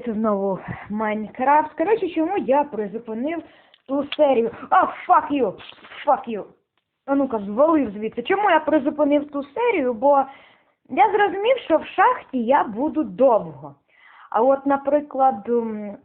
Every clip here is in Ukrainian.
привіт знову Майнкрафт. Коротше, чому я призупинив ту серію? А, fuck you! Fuck you! А ну-ка, звалив звідси. Чому я призупинив ту серію? Бо я зрозумів, що в шахті я буду довго. А от, наприклад, е,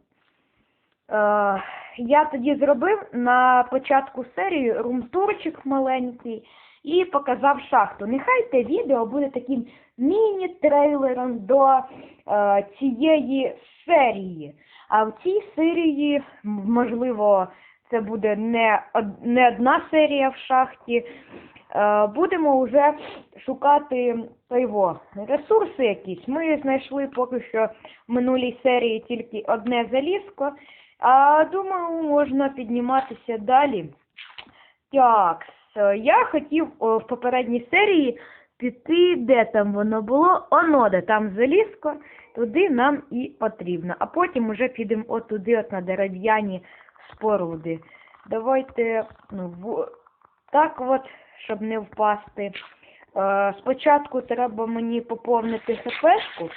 я тоді зробив на початку серії румтурчик маленький і показав шахту. Нехай те відео буде таким міні-трейлером до е, цієї серії. А в цій серії, можливо, це буде не, не одна серія в шахті. Е, будемо вже шукати його, ресурси якісь. Ми знайшли поки що в минулій серії тільки одне залізко. А думаю, можна підніматися далі. Так, я хотів в попередній серії піти, де там воно було, оно, де там залізко, туди нам і потрібно. А потім уже підемо отуди, от на дерев'яні споруди. Давайте, ну, в... так от, щоб не впасти. Е, спочатку треба мені поповнити хпшку.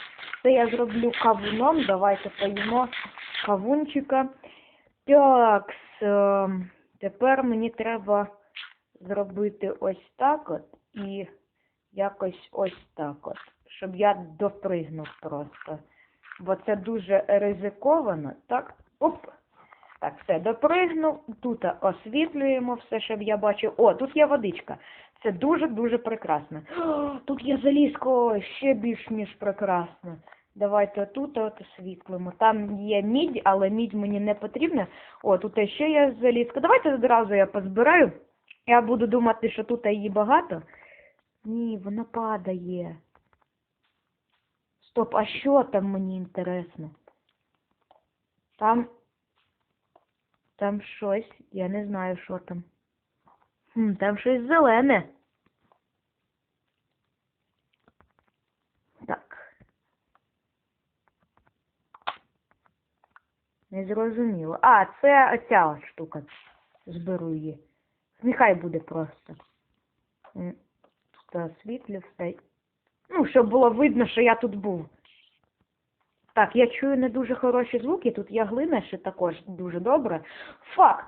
Це я зроблю кавуном. Давайте поїмо кавунчика. Так, е, тепер мені треба зробити ось так от і якось ось так от, щоб я допригнув просто. Бо це дуже ризиковано. Так, оп. Так, все, допригнув. Тут освітлюємо все, щоб я бачив. О, тут є водичка. Це дуже-дуже прекрасно. Тут є залізко ще більш ніж прекрасно. Давайте тут от освітлимо. Там є мідь, але мідь мені не потрібна. О, тут ще є залізка. Давайте одразу я позбираю. Я буду думати, що тут її багато. Ні, вона падає. Стоп, а що там мені інтересно? Там. Там щось, я не знаю, що там. Хм, там щось зелене. Так. Не зрозуміло. А, це оця штука. Зберу її. Нехай буде просто. М, Тут освітлю все. Ну, щоб було видно, що я тут був. Так, я чую не дуже хороші звуки, тут є глина ще також дуже добре. Фак!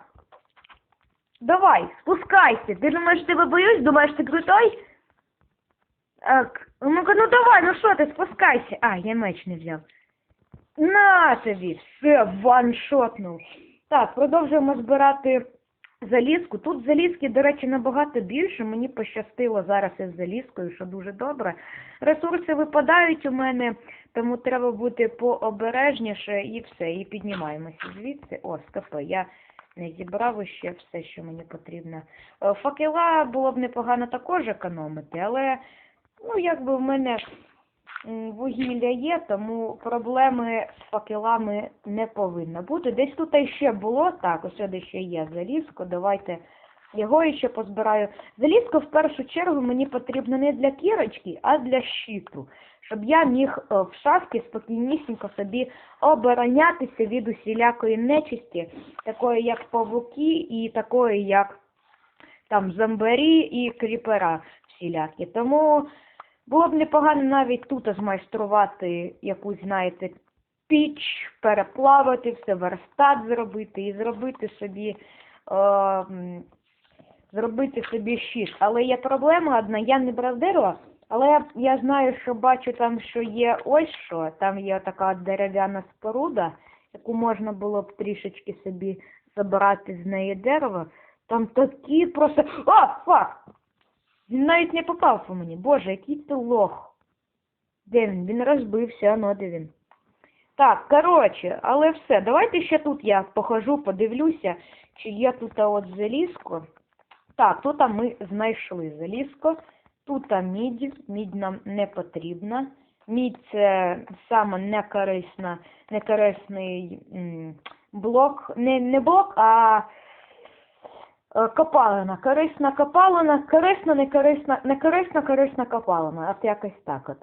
Давай, спускайся. Ти думаєш, тебе боюсь? Думаєш, ти крутой? Так, ну-ка, ну давай, ну що ти, спускайся. А, я меч не взяв. На тобі, все, ваншотнув. Так, продовжуємо збирати залізку. Тут залізки, до речі, набагато більше. Мені пощастило зараз із залізкою, що дуже добре. Ресурси випадають у мене, тому треба бути пообережніше і все. І піднімаємося звідси. О, стопи, я не зібрав ще все, що мені потрібно. Е, Факела було б непогано також економити, але ну, якби в мене вугілля є, тому проблеми з факелами не повинно бути. Десь тут ще було, так, ось сюди ще є залізко, давайте його ще позбираю. Залізко в першу чергу мені потрібно не для кірочки, а для щиту, щоб я міг е, в шахті спокійнісінько собі оборонятися від усілякої нечисті, такої як павуки і такої як там зомбарі і кріпера всілякі. Тому було б непогано навіть тут змайструвати якусь, знаєте, піч, переплавати, все, верстат зробити і зробити собі. Е, зробити собі щит. Але є проблема одна, я не брав дерева, але я, знаю, що бачу там, що є ось що. Там є така дерев'яна споруда, яку можна було б трішечки собі забрати з неї дерево. Там такі просто. О, фак! Він навіть не попав по мені. Боже, який ти лох. Де він? Він розбився, ну де він. Так, коротше, але все. Давайте ще тут я похожу, подивлюся, чи є тут от залізко. Так, тут ми знайшли залізко. Тут мідь, мідь нам не потрібна. Мідь це саме некорисна, некорисний блок, не, не блок, а копалина. Корисна копалина, корисна, не корисна, не корисна, корисна копалина. От якось так от.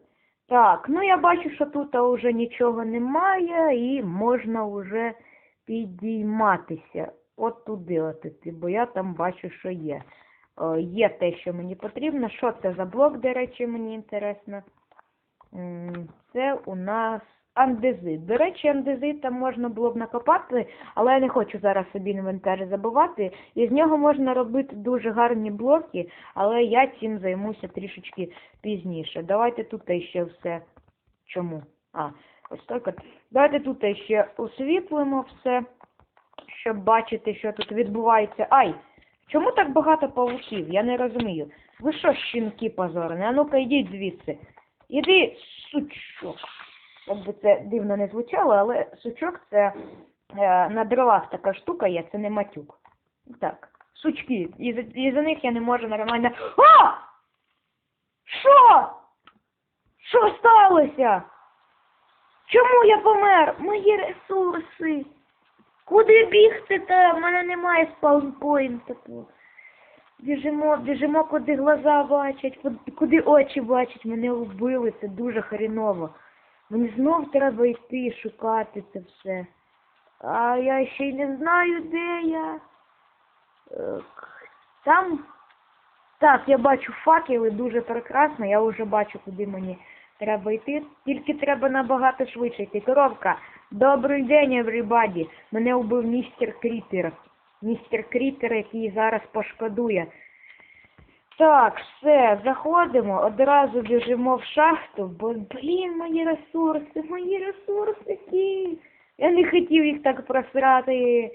Так, ну я бачу, що тут вже нічого немає і можна вже підійматися. От туди, от іти, бо я там бачу, що є. Е, є те, що мені потрібно. Що це за блок, до речі, мені інтересно. Це у нас андезит. До речі, андезит там можна було б накопати, але я не хочу зараз собі інвентар забувати. І з нього можна робити дуже гарні блоки, але я цим займуся трішечки пізніше. Давайте тут ще все. Чому? А, ось так. Давайте тут ще освітлимо все, щоб бачити, що тут відбувається. Ай! Чому так багато павуків? Я не розумію. Ви що, щінки позорні? А ну-ка йдіть звідси. Іди, сучок. Як би це дивно не звучало, але сучок це е, на дровах така штука є, це не матюк. Так, сучки. І за, і за них я не можу нормально. А! Що? Що сталося? Чому я помер? Мої ресурси. Куди бігти та? В мене немає спаунпоінту. Біжимо, біжимо, куди глаза бачать, куди- куди очі бачать. Мене вбили, це дуже хріново. Мені знов треба йти шукати це все. А я ще й не знаю, де я. Там. Так, я бачу факели, дуже прекрасно. Я вже бачу, куди мені треба йти. Тільки треба набагато швидше йти. Коровка, добрий день, everybody. Мене убив містер Кріпер. Містер Кріпер, який зараз пошкодує. Так, все, заходимо, одразу біжимо в шахту, бо, блін, мої ресурси, мої ресурсики. Я не хотів їх так просрати.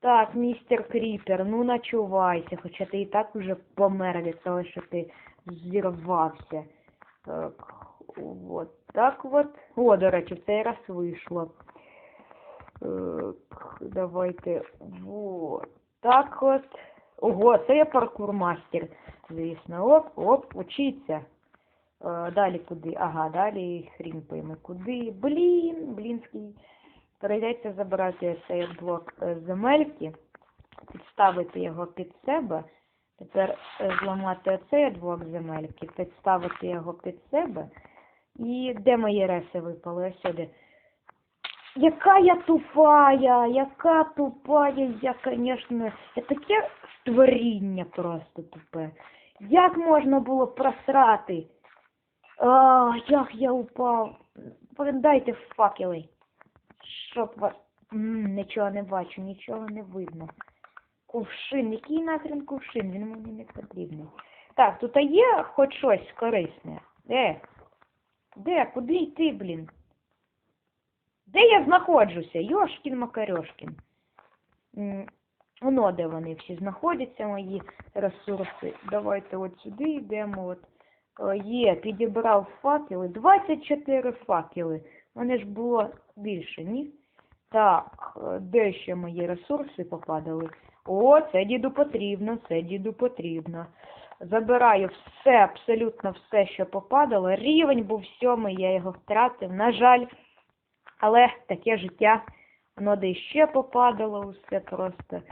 Так, містер Кріпер, ну начувайся, хоча ти і так уже помер від того, що ти зірвався. Так, от так от. О, до речі, в цей раз вийшло. Так, давайте. Вот. Так от. Ого, це я паркур-мастер, звісно. Оп, оп, учіться. Е, далі куди? Ага, далі хрін пойми куди. Блін, блінський. Прийдеться забрати цей блок земельки, підставити його під себе. Тепер е, зламати оцей блок земельки, підставити його під себе. І де мої реси випали? Сюди. Яка я тупая, яка тупая, я, конечно, я таке створіння просто тупе. Як можна було просрати? А, як я упав. Дайте факели. Щоб вас. Нічого не бачу, нічого не видно. Кувшин, який нахрен кувшин? Він мені не потрібний. Так, тут є хоч щось корисне. Де? Де? Куди йти, блін? Де я знаходжуся? Йошкін Макарьошкін. Воно, де вони всі знаходяться, мої ресурси. Давайте от сюди йдемо. От. Е, Є, підібрав факели. 24 факели. Вони ж було більше, ні? Так, е, де ще мої ресурси попадали? О, це діду потрібно, це діду потрібно. Забираю все, абсолютно все, що попадало. Рівень був сьомий, я його втратив. На жаль, але таке життя. Воно де попадало усе просто.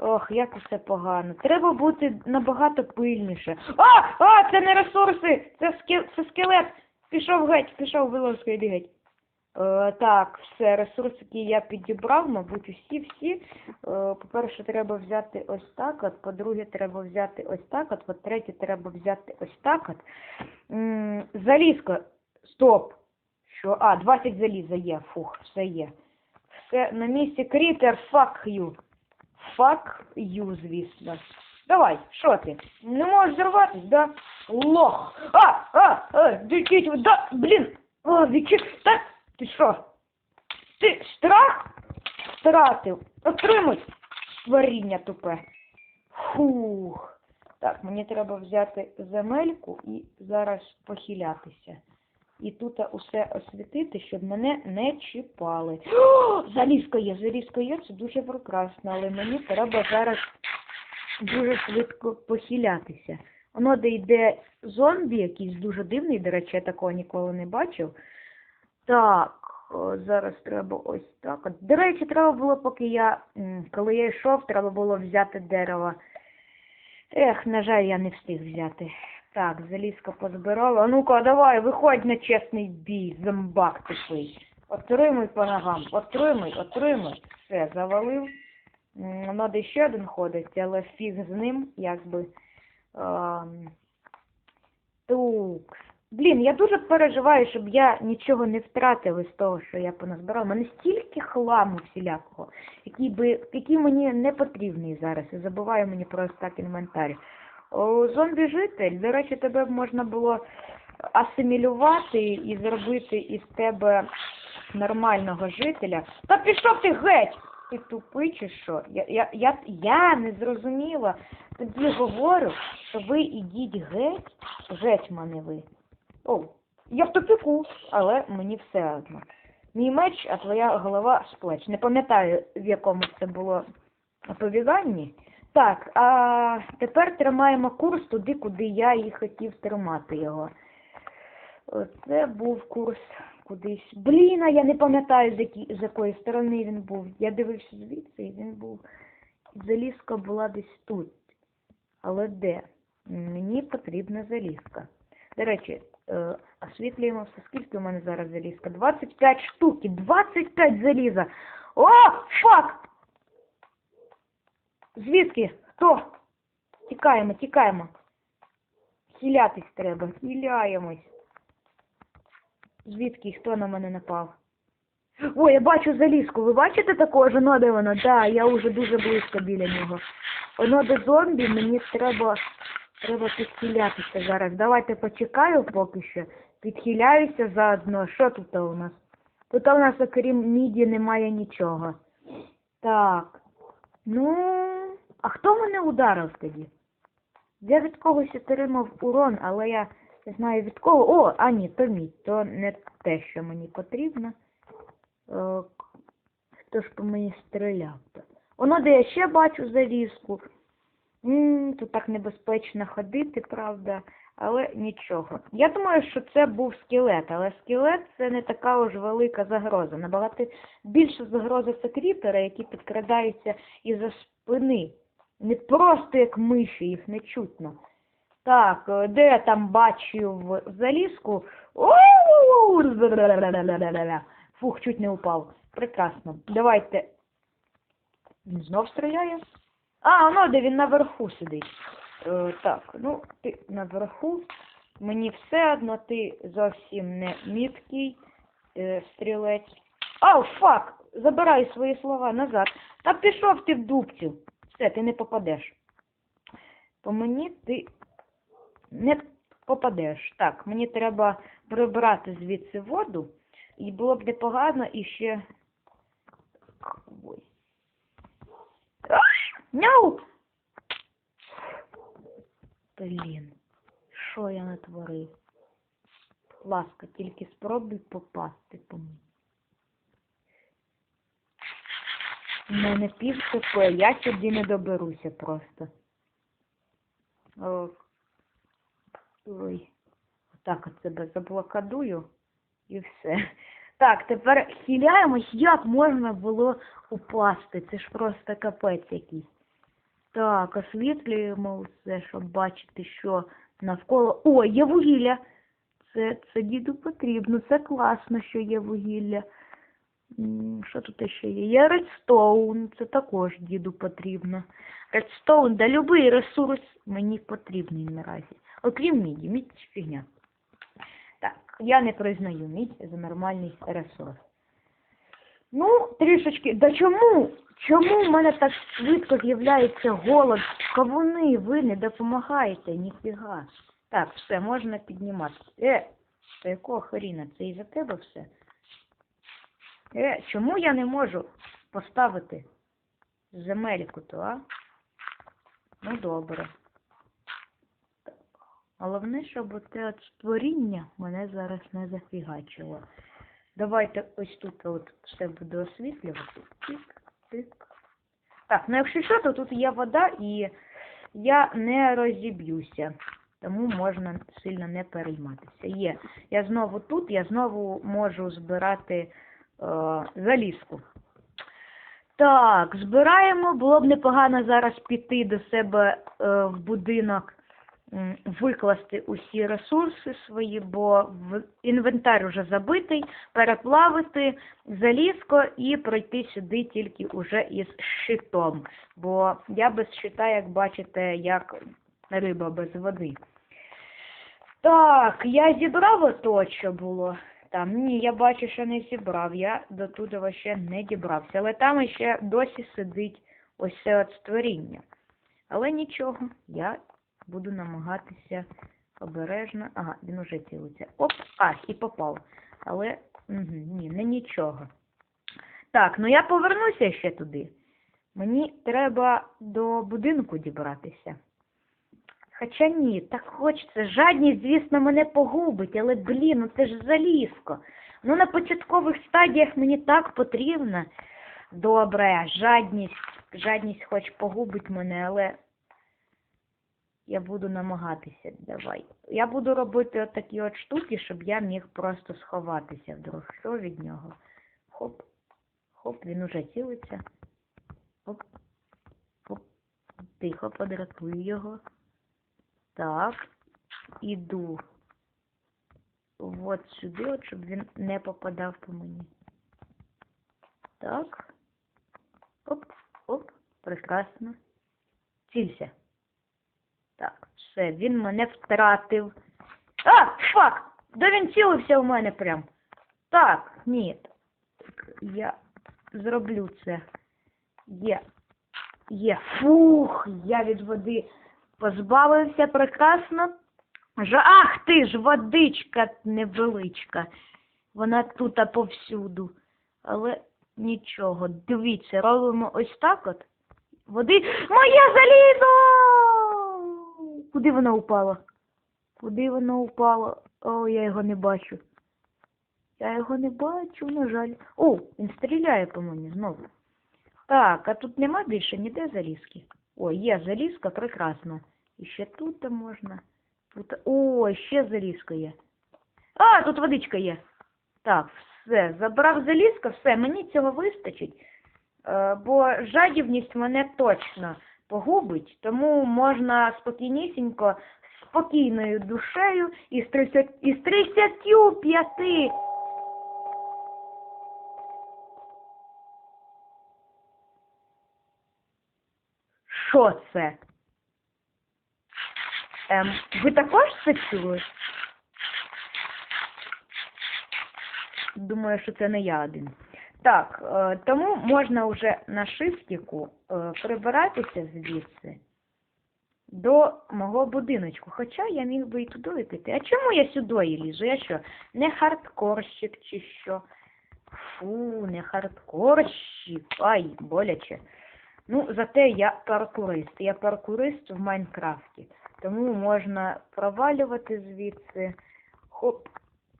Ох, як усе погано. Треба бути набагато пильніше. А! А! Це не ресурси! Це, ски... це скелет! Пішов геть, пішов вилазкою бігать. Е, так, все, ресурсики я підібрав, мабуть, усі-всі. Е, по-перше, треба взяти ось так от, по-друге, треба взяти ось так от, по-третє, треба взяти ось так от. М, Залізка. Стоп. Що? А, 20 заліза є. Фух, все є. Все на місці. Кріпер, fuck you. Fuck you, звісно. Давай, що ти? Не можеш зірватись, да? Лох. А, а, а, дикіть, да, блін. О, відчик, так, ти що? Ти страх втратив. Отримуй, створіння тупе. Фух. Так, мені треба взяти земельку і зараз похилятися. І тут усе освітити, щоб мене не чіпали. О, залізка є, залізка є, це дуже прекрасно, але мені треба зараз дуже швидко похилятися. Воно де йде зомбі, якийсь дуже дивний, до речі, я такого ніколи не бачив. Так, о, зараз треба ось так. До речі, треба було, поки я, коли я йшов, треба було взяти дерево. Ех, на жаль, я не встиг взяти. Так, залізка позбирала. Ну-ка, давай, виходь на чесний бій, зомбак тупий. Отримуй по ногам, отримуй, отримуй. Все, завалив. М, ще один ходить, але фіг з ним, якби. Ем, Тук. Блін, я дуже переживаю, щоб я нічого не втратив із того, що я поназбирав. У мене стільки хламу всілякого, який, би, який мені не потрібний зараз. І забуваю мені просто так інвентар. Зомбі-житель, до речі, тебе можна було асимілювати і зробити із тебе нормального жителя. Та пішов ти геть! Ти тупий чи що? Я, я, я, я не зрозуміла. Тоді говорю, що ви ідіть геть, гетьмани ви. О, я в тупіку, але мені все одно. Мій меч, а твоя голова з плеч. Не пам'ятаю, в якому це було оповіданні. Так, а тепер тримаємо курс туди, куди я і хотів тримати його. Це був курс кудись. Блін, а я не пам'ятаю, з, з якої сторони він був. Я дивився звідси, і він був. Залізка була десь тут. Але де? Мені потрібна залізка. До речі, е, освітлюємо все. Скільки у мене зараз залізка? 25 штуки! 25 заліза! О, фак! Звідки? Хто? Тікаємо, тікаємо. Хилятись треба, хиляємось. Звідки хто на мене напав? Ой, я бачу залізку. Ви бачите такого? Ну, де воно? Да, я вже дуже близько біля нього. Воно до зомбі, мені треба, треба підхилятися зараз. Давайте почекаю поки що. Підхиляюся заодно. Що тут у нас? Тут у нас, окрім міді, немає нічого. Так. Ну, а хто мене ударив тоді? Я від когось отримав урон, але я не знаю від кого. О, а ні, то мідь, то не те, що мені потрібно. Е, Хто ж по мені стріляв? то Воно, де я ще бачу залізку. М, Тут так небезпечно ходити, правда, але нічого. Я думаю, що це був скелет, але скелет це не така уж велика загроза. Набагато більша загроза це кріпери, які підкрадаються із-за спини. Не просто як миші, їх не чутно. Так, е, де я там бачу в залізку? Фух, чуть не упав. Прекрасно. Давайте. Він знов стріляє? А, ну де він наверху сидить. Е, так, ну, ти наверху. Мені все одно ти зовсім не міткий е, стрілець. Ау, фак! Забирай свої слова назад. Та пішов ти в дубцю. Все, ти не попадеш. По мені ти не попадеш. Так, мені треба прибрати звідси воду. І було б непогано і ще. Ой. Няу! Блін, що я натворив? Ласка, тільки спробуй попасти по мені. У мене пів ТП, я сюди не доберуся просто. Ой. Отак от себе заблокадую і все. Так, тепер хиляємось, як можна було упасти. Це ж просто капець якийсь. Так, освітлюємо все, щоб бачити, що навколо. О, є вугілля. Це, це діду потрібно. Це класно, що є вугілля. Що тут ще є? Є редстоун, це також діду потрібно. Редстоун, да любий ресурс мені потрібний наразі. Окрім міді, мідь фігня. Так, я не признаю мідь за нормальний ресурс. Ну, трішечки. Да чому? Чому в мене так швидко з'являється голод? Кавуни, ви не допомагаєте, ніфіга. Так, все, можна піднімати. Е, та якого хріна? Це із-за тебе все? Е, чому я не можу поставити земельку то, а? Ну, добре. Головне, щоб оте от створіння мене зараз не зафігачило. Давайте ось тут от все буде освітлювати. Тик, тик. Так, ну якщо що, то тут є вода і я не розіб'юся. Тому можна сильно не перейматися. Є. Я знову тут, я знову можу збирати залізку. Так, збираємо. Було б непогано зараз піти до себе е, в будинок, викласти усі ресурси свої, бо в інвентар уже забитий, переплавити залізко і пройти сюди тільки уже із щитом. Бо я без щита, як бачите, як риба без води. Так, я зібрав ото, що було. Там ні, я бачу, що не зібрав. Я до туди ще не дібрався. Але там ще досі сидить ось це от створіння. Але нічого, я буду намагатися обережно. Ага, він уже цілиться. Оп, а, і попав. Але угу, ні, не нічого. Так, ну я повернуся ще туди. Мені треба до будинку дібратися. Хоча ні, так хочеться. Жадність, звісно, мене погубить, але блін, ну це ж залізко. Ну на початкових стадіях мені так потрібно. Добре, жадність, жадність хоч погубить мене, але я буду намагатися. Давай. Я буду робити отакі от штуки, щоб я міг просто сховатися вдруг. Що від нього? Хоп, хоп, він уже цілиться. Хоп, хоп, тихо подратую його. Так, іду от сюди, от, щоб він не попадав по мені. Так. Оп, оп, прекрасно. Цілься. Так, все, він мене втратив. А, фак! Да він цілився у мене прям. Так, ні. Так, я зроблю це. Є. Є. Фух, я від води позбавився прекрасно. Ах ти ж, водичка невеличка. Вона тут повсюду. Але нічого. Дивіться, робимо ось так от. Води. Моє залізо! Куди воно упало? Куди воно упало? О, я його не бачу. Я його не бачу, на жаль. О, він стріляє по мені знову. Так, а тут нема більше ніде залізки. О, є залізка, прекрасно. І ще тут можна. Тут... О, ще залізка є. А, тут водичка є. Так, все, забрав залізка, все, мені цього вистачить. Е, бо жадібність мене точно погубить, тому можна спокійнісінько, спокійною душею із 30, із 35 Що це? Ем, ви також це чули? Думаю, що це не я один. Так, е, тому можна вже на шифтіку е, прибиратися звідси до мого будиночку. Хоча я міг би і туди піти. А чому я сюди лізу? Я що, не хардкорщик чи що? Фу, не хардкорщик. Ай, боляче. Ну, зате я паркурист. Я паркурист в Майнкрафті. Тому можна провалювати звідси. Хоп,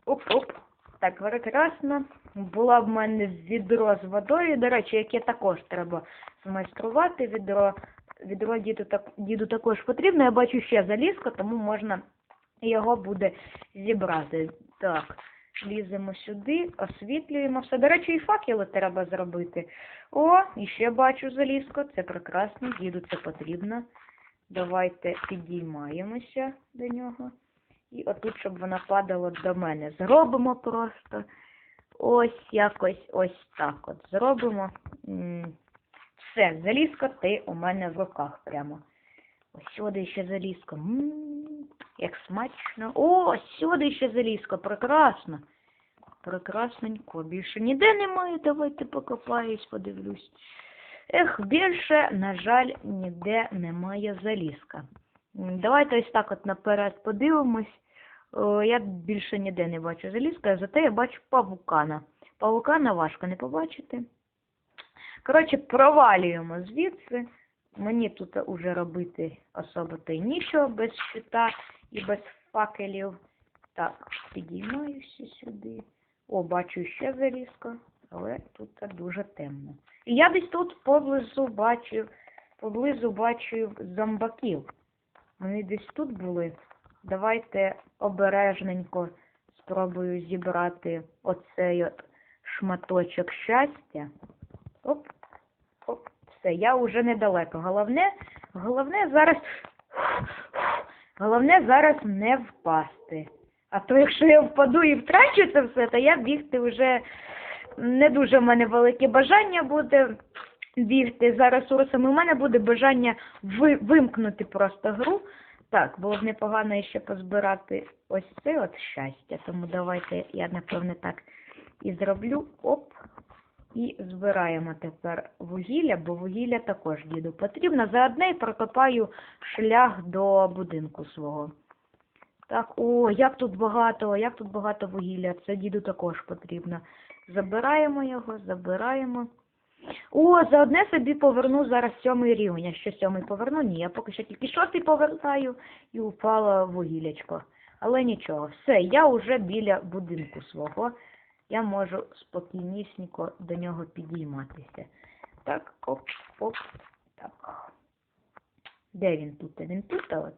оп-оп. Так, прекрасно. Була в мене відро з водою, до речі, яке також треба змайструвати. Відро, відро діду, так, діду також потрібно. Я бачу ще залізка, тому можна його буде зібрати. Так, ліземо сюди, освітлюємо все. До речі, і факели треба зробити. О, і ще бачу залізко, це прекрасно, діду це потрібно. Давайте підіймаємося до нього. І отут, щоб вона падала до мене. Зробимо просто ось якось ось так от. Зробимо. Все, залізко ти у мене в руках прямо. Сюди ще залізко. М, Як смачно. О, сюди ще залізко. Прекрасно. Прекрасненько. Більше ніде немає. Давайте покопаюсь, подивлюсь. Ех, більше, на жаль, ніде немає залізка. Давайте ось так от наперед подивимось. О, я більше ніде не бачу залізка, зате я бачу павукана. Павукана важко не побачити. Коротше, провалюємо звідси. Мені тут уже робити особо то й нічого без щита і без факелів. Так, підіймаюся сюди. О, бачу ще залізка, але тут дуже темно. І я десь тут поблизу бачив, поблизу бачив зомбаків. Вони десь тут були. Давайте обережненько спробую зібрати оцей от шматочок щастя. Оп, все, я вже недалеко. Головне, головне зараз, головне зараз не впасти. А то якщо я впаду і втрачу це все, то я бігти вже не дуже в мене велике бажання буде бігти за ресурсами. У мене буде бажання ви, вимкнути просто гру, Так, було б непогано ще позбирати ось це от щастя, тому давайте я, напевне, так і зроблю. Оп. І збираємо тепер вугілля, бо вугілля також діду потрібно. Заодно і прокопаю шлях до будинку свого. Так, о, як тут багато, як тут багато вугілля. Це діду також потрібно. Забираємо його, забираємо. О, заодне собі поверну зараз сьомий рівень. А що сьомий поверну? Ні, я поки що тільки шостий повертаю і упало вугіллячко. Але нічого, все, я вже біля будинку свого. Я можу спокійнісінько до нього підійматися. Так, оп, оп, так. Де він тут? Він тут, а от.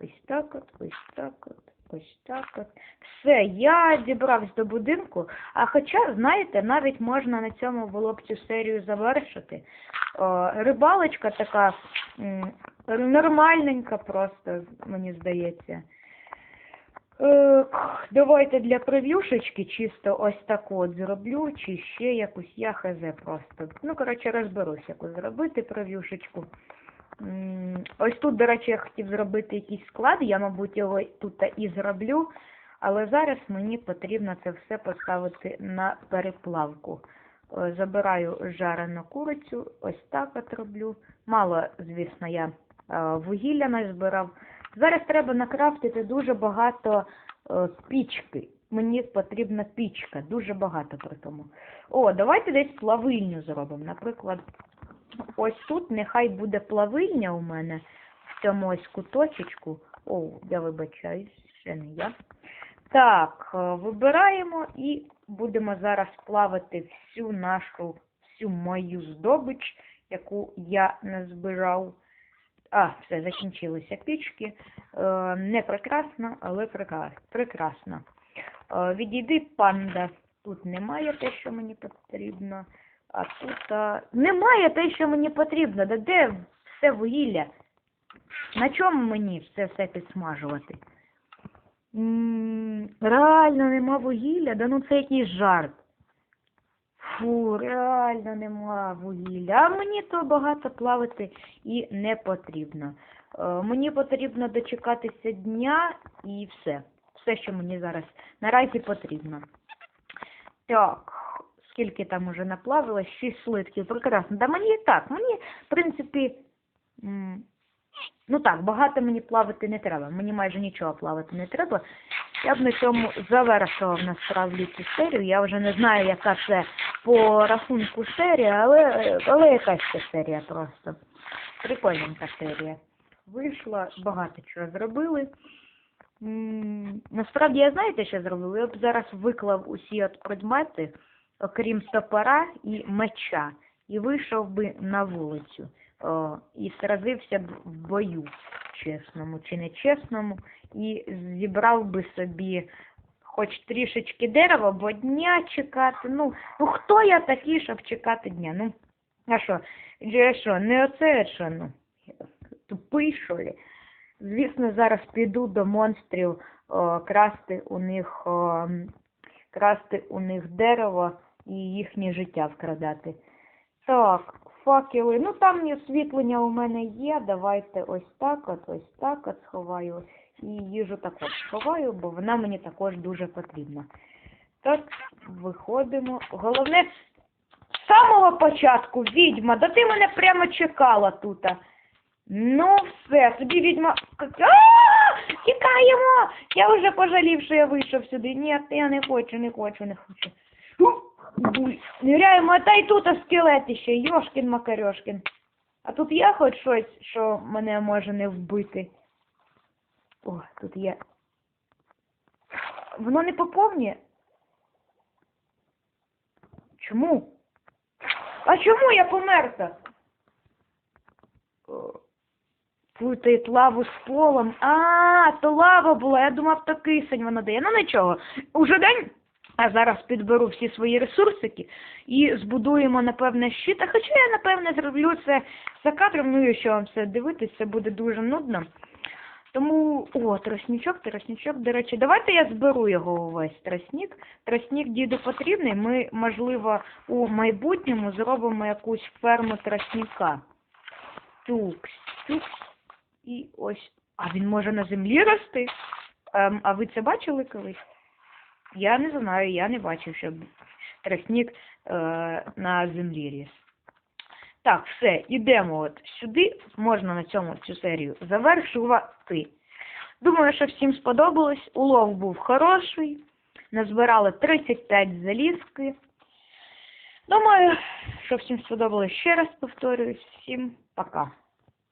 Ось так от, ось так от, ось так от. Все, я дібрався до будинку. А хоча, знаєте, навіть можна на цьому було б цю серію завершити. О, рибалочка така нормальненька просто, мені здається. Е, давайте для прев'юшечки чисто ось таку от зроблю, чи ще якусь я хз просто. Ну, коротше, розберусь, яку зробити прев'юшечку. Ось тут, до речі, я хотів зробити якийсь склад, я, мабуть, його тут і зроблю, але зараз мені потрібно це все поставити на переплавку. Е, Забираю жарену курицю, ось так от роблю. Мало, звісно, я е, вугілля назбирав. Зараз треба накрафтити дуже багато е, пічки. Мені потрібна пічка, дуже багато при тому. О, давайте десь плавильню зробимо. Наприклад, ось тут нехай буде плавильня у мене в цьому ось куточечку. О, я вибачаюсь, ще не я. Так, е, вибираємо і будемо зараз плавити всю нашу, всю мою здобич, яку я назбирав. А, все, закінчилися пічки. Е, не прекрасно, але прекрасно. Е, відійди, панда. Тут немає те, що мені потрібно. А тут а... немає те, що мені потрібно. Да де все вугілля? На чому мені все все підсмажувати? М, Реально нема вугілля? Да ну це якийсь жарт. Фу, реально нема вугілля. А мені то багато плавати і не потрібно. Е, мені потрібно дочекатися дня і все. Все, що мені зараз наразі потрібно. Так, скільки там уже наплавилось? Шість слитків. Прекрасно. Да мені і так. Мені, в принципі, ну так, багато мені плавати не треба. Мені майже нічого плавати не треба. Я б на цьому завершила насправді цю серію. Я вже не знаю, яка це по рахунку серія, але, але якась це серія просто. Прикольненька серія. Вийшла, багато чого зробили. Насправді, я знаєте, що зробив? Я б зараз виклав усі от предмети, окрім топора і меча, і вийшов би на вулицю. О, і сразився б в бою, чесному чи нечесному, і зібрав би собі хоч трішечки дерева, бо дня чекати. Ну, ну хто я такий, щоб чекати дня? Ну, а що? Що, не оце, що, ну, тупий, що ли? Звісно, зараз піду до монстрів о, красти у них о, красти у них дерево і їхнє життя вкрадати. Так, факели. Ну там освітлення у мене є. Давайте ось так от, ось так от сховаю. І їжу також сховаю, бо вона мені також дуже потрібна. Так, виходимо. Головне, з самого початку, відьма, да ти мене прямо чекала тут. Ну, все, тобі відьма. Тікаємо! Я вже пожалів, що я вийшов сюди. Ні, я не хочу, не хочу, не хочу. А та й тут скелет ще, Йошкін Макарьошкін. А тут є хоч щось, що мене може не вбити. О, тут є. Воно не поповнює? Чому? А чому я померта? О, Плутають лаву з полом. А, то лава була. Я думав, то кисень вона дає. Ну нічого. Уже день. А зараз підберу всі свої ресурсики і збудуємо, напевне, щит. А хоча я, напевне, зроблю це за кадром, ну і що вам все дивитися, буде дуже нудно. Тому, о, тростничок, тростничок, до речі, давайте я зберу його увесь тростник. Тростник діду потрібний. Ми, можливо, у майбутньому зробимо якусь ферму тростника. Тукс, тукс. І ось А він може на землі рости? Ем, а ви це бачили колись? Я не знаю, я не бачив, щоб тростник е, на землі ріс. Так, все, йдемо от сюди. Можна на цьому цю серію завершувати. Думаю, що всім сподобалось. Улов був хороший. Назбирали 35 залізки. Думаю, що всім сподобалось. Ще раз повторююсь. Всім пока.